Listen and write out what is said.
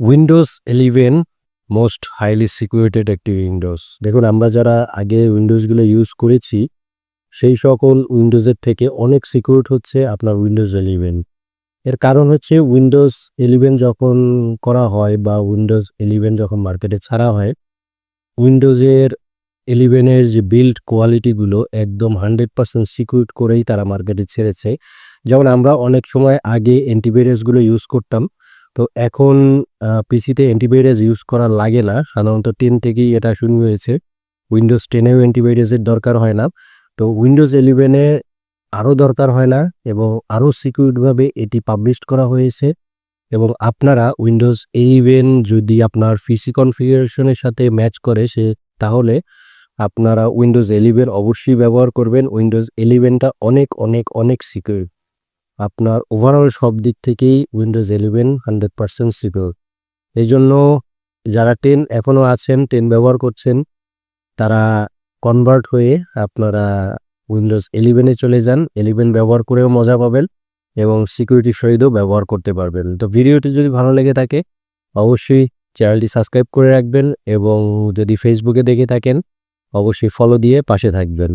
Windows eleven most highly securated একটি Windows দেখুন, আমরা যারা আগে উইন্ডোজগুলো ইউজ করেছি, সেই সকল উইন্ডোজের থেকে অনেক সিকিউর হচ্ছে আপনার উইন্ডোজ ইলেভেন এর কারণ হচ্ছে উইন্ডোজ ইলেভেন যখন করা হয় বা উইন্ডোজ ইলেভেন যখন মার্কেটে ছাড়া হয় উইন্ডোজের ইলেভেনের যে বিল্ড কোয়ালিটিগুলো একদম হান্ড্রেড পার্সেন্ট সিকিউর করেই তারা মার্কেটে ছেড়েছে। যেমন আমরা অনেক সময় আগে অ্যান্টিভাইরাসগুলো ইউজ করতাম তো এখন পিসিতে অ্যান্টিভাইরাস ইউজ করা লাগে না। সাধারণত টেন থেকেই এটা শুরু হয়েছে। উইন্ডোজ টেনেও অ্যান্টিভাইরাসের দরকার হয় না। তো উইন্ডোজ ইলেভেনে আরও দরকার হয় না এবং আরও সিকিউরভাবে এটি পাবলিশ করা হয়েছে। এবং আপনারা উইন্ডোজ ইলেভেন যদি আপনার পিসি কনফিগারেশনের সাথে ম্যাচ করে, সে তাহলে আপনারা উইন্ডোজ ইলেভেন অবশ্যই ব্যবহার করবেন। উইন্ডোজ ইলেভেনটা অনেক অনেক অনেক সিকিউর আপনার ওভারঅল সব দিক থেকেই Windows eleven hundred percent secure এই জন্য যারা টেন এখনও আছেন টেন ব্যবহার করছেন, তারা কনভার্ট হয়ে আপনারা উইন্ডোজ ইলেভেনে চলে যান। ইলেভেন ব্যবহার করেও মজা পাবেন এবং সিকিউরিটি সহিতও ব্যবহার করতে পারবেন। তো ভিডিওটি যদি ভালো লেগে থাকে, অবশ্যই চ্যানেলটি সাবস্ক্রাইব করে রাখবেন এবং যদি ফেসবুকে দেখে থাকেন, অবশ্যই ফলো দিয়ে পাশে থাকবেন।